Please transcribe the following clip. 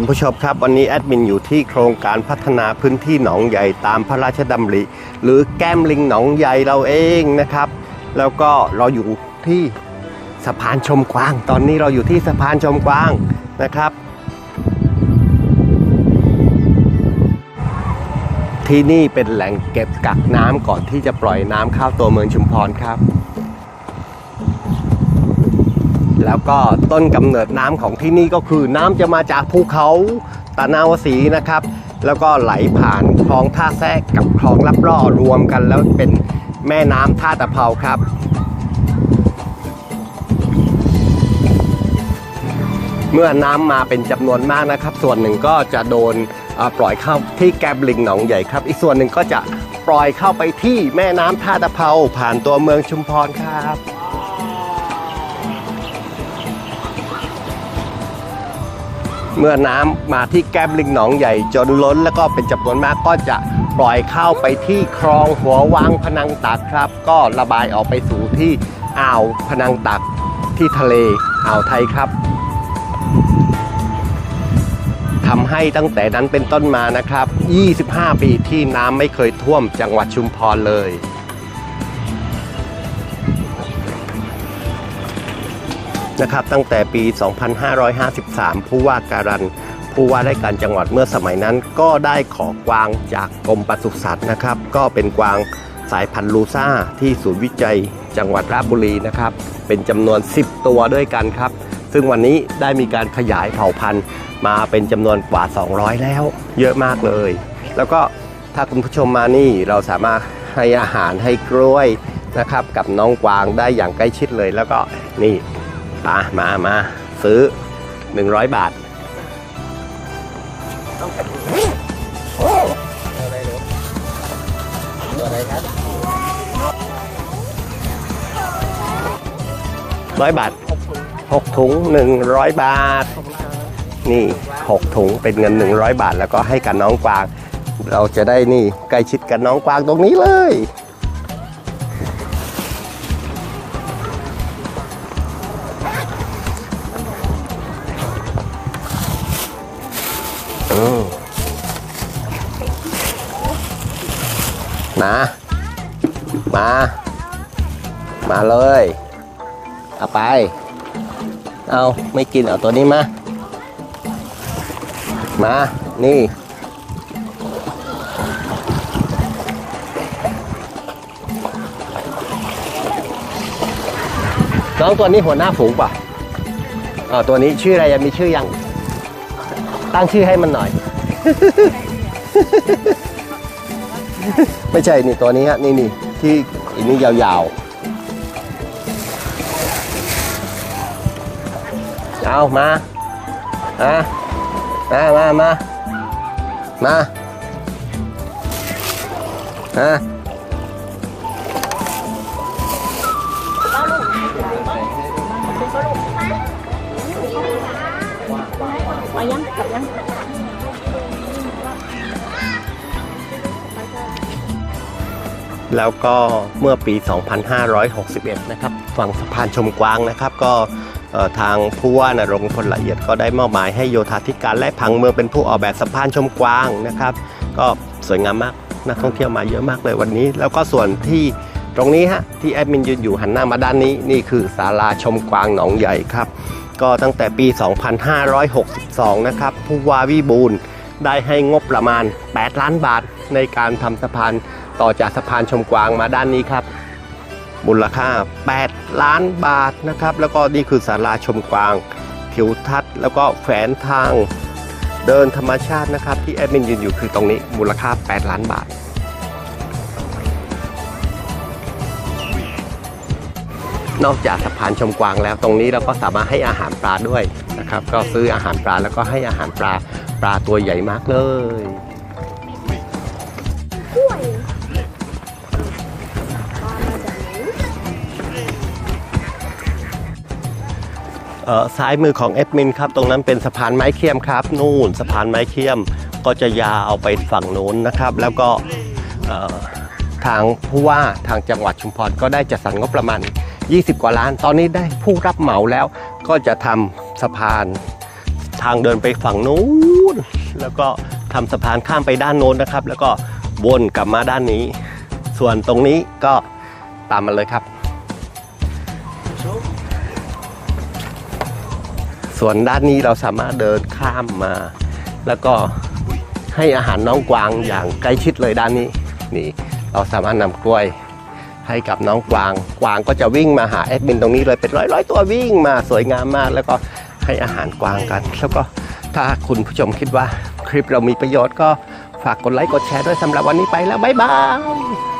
ท่านผู้ชมครับ วันนี้แอดมินอยู่ที่โครงการพัฒนาพื้นที่หนองใหญ่ตามพระราชดำริ หรือแก้มลิงหนองใหญ่เราเองนะครับ แล้วก็เราอยู่ที่สะพานชมกวาง ตอนนี้เราอยู่ที่สะพานชมกวางนะครับ ที่นี่เป็นแหล่งเก็บกักน้ำก่อนที่จะปล่อยน้ำเข้าตัวเมืองชุมพรครับ แล้วก็ต้นกำเนิดน้ำของที่นี่ก็คือน้ำจะมาจากภูเขาตะนาวสีนะครับ แล้วก็ไหลผ่านคลองท่าแซกกับคลองลับล่อรวมกัน แล้วเป็นแม่น้ำท่าตะเภาครับเมื่อน้ำมาเป็นจำนวนมากนะครับ ส่วนหนึ่งก็จะโดนปล่อยเข้าที่แกบลิงหนองใหญ่ครับ อีกส่วนหนึ่งก็จะปล่อยเข้าไปที่แม่น้ำท่าตะเภาผ่านตัวเมืองชุมพรครับ เมื่อน้ำมาที่แก้มลิงหนองใหญ่จนล้น แล้วก็เป็นจำนวนมากก็จะปล่อยเข้าไปที่คลองหัววังพนังตักครับ ก็ระบายออกไปสู่ที่อ่าวพนังตักที่ทะเลอ่าวไทยครับทำให้ตั้งแต่นั้นเป็นต้นมานะครับ 25 ปีที่น้ำไม่เคยท่วมจังหวัดชุมพรเลย นะครับ ตั้งแต่ปี 2553 ผู้ว่าการันผู้ว่าราชการจังหวัดเมื่อสมัยนั้น ก็ได้ขอกวางจากกรมปศุสัตว์นะครับ ก็เป็นกวางสายพันธุ์ลูซ่าที่ศูนย์วิจัยจังหวัดราชบุรีนะครับ เป็นจำนวน 10 ตัวด้วยกันครับ ซึ่งวันนี้ได้มีการขยายเผ่าพันธุ์มาเป็นจำนวนกว่า 200 แล้ว เยอะมากเลย แล้วก็ถ้าคุณผู้ชมมานี่เราสามารถให้อาหารให้กล้วยนะครับ กับน้องกวางได้อย่างใกล้ชิดเลยแล้วก็นี่ มามามาซื้อ100บาทร้อยบาทหกถุงหนึ่งร้อยบาท นี่หกถุงเป็นเงิน100บาท แล้วก็ให้กับน้องกวาง เราจะได้นี่ใกล้ชิดกับน้องกวางตรงนี้เลย มมา มา มาเลย เอาไป เอาไม่กินเอาตัวนี้มา มา นี่ น้องตัวนี้หัวหน้าฝูงป่ะอ๋อตัวนี้ชื่ออะไรยังมีชื่อยัง ตั้งชื่อให้มันหน่อย ไม่ใช่นี่ตัวนี้ฮะนี่นี่ที่อันนี้ยาวๆ เอามามามามามามาามายังกลับยังแล้วก็เมื่อปี 2561 นะครับ ฝั่งสะพานชมกวางนะครับ ก็ทางผู้ว่านรงพลละเอียดก็ได้มอบหมายให้โยธาธิการและผังเมืองเป็นผู้ออกแบบสะพานชมกวางนะครับ ก็สวยงามมากนักท่องเที่ยวมาเยอะมากเลยวันนี้ แล้วก็ส่วนที่ตรงนี้ฮะที่แอดมินยืนอยู่หันหน้ามาด้านนี้นี่คือศาลาชมกวางหนองใหญ่ครับ ก็ตั้งแต่ปี 2562 นะครับผู้ว่าวิบูลย์ได้ให้งบประมาณ 8 ล้านบาทในการทำสะพานต่อจากสะพานชมกวางมาด้านนี้ครับมูลค่า 8 ล้านบาทนะครับ แล้วก็นี่คือศาลาชมกวางทิวทัศน์ แล้วก็แฝนทางเดินธรรมชาตินะครับ ที่แอดมินยืนอยู่คือตรงนี้มูลค่า 8 ล้านบาท นอกจากสะพานชมกวางแล้วตรงนี้เราก็สามารถให้อาหารปลาด้วยนะครับ ก็ซื้ออาหารปลาแล้วก็ให้อาหารปลาปลาตัวใหญ่มากเลยเออซ้ายมือของเอดมินครับตรงนั้นเป็นสะพานไม้เคียมครับ นู่นสะพานไม้เคียมก็จะยาวไปฝั่งนู้นนะครับ แล้วก็ทางผู้ว่าทางจังหวัดชุมพรก็ได้จัดสรรงบประมาณ 20 กว่าล้าน ตอนนี้ได้ผู้รับเหมาแล้ว ก็จะทำสะพานทางเดินไปฝั่งนู้น แล้วก็ทำสะพานข้ามไปด้านโน้นนะครับ แล้วก็วนกลับมาด้านนี้ ส่วนตรงนี้ก็ตามมาเลยครับ ส่วนด้านนี้เราสามารถเดินข้ามมา แล้วก็ให้อาหารน้องกวางอย่างใกล้ชิดเลยด้านนี้ นี่ เราสามารถนำกล้วย ให้กับน้องกวาง กวางก็จะวิ่งมาหาแอดมินตรงนี้เลยเป็นร้อยร้อยตัววิ่งมาสวยงามมาก แล้วก็ให้อาหารกวางกัน แล้วก็ถ้าคุณผู้ชมคิดว่าคลิปเรามีประโยชน์ก็ฝากกดไลค์กดแชร์ด้วยสำหรับวันนี้ไปแล้วบ๊ายบาย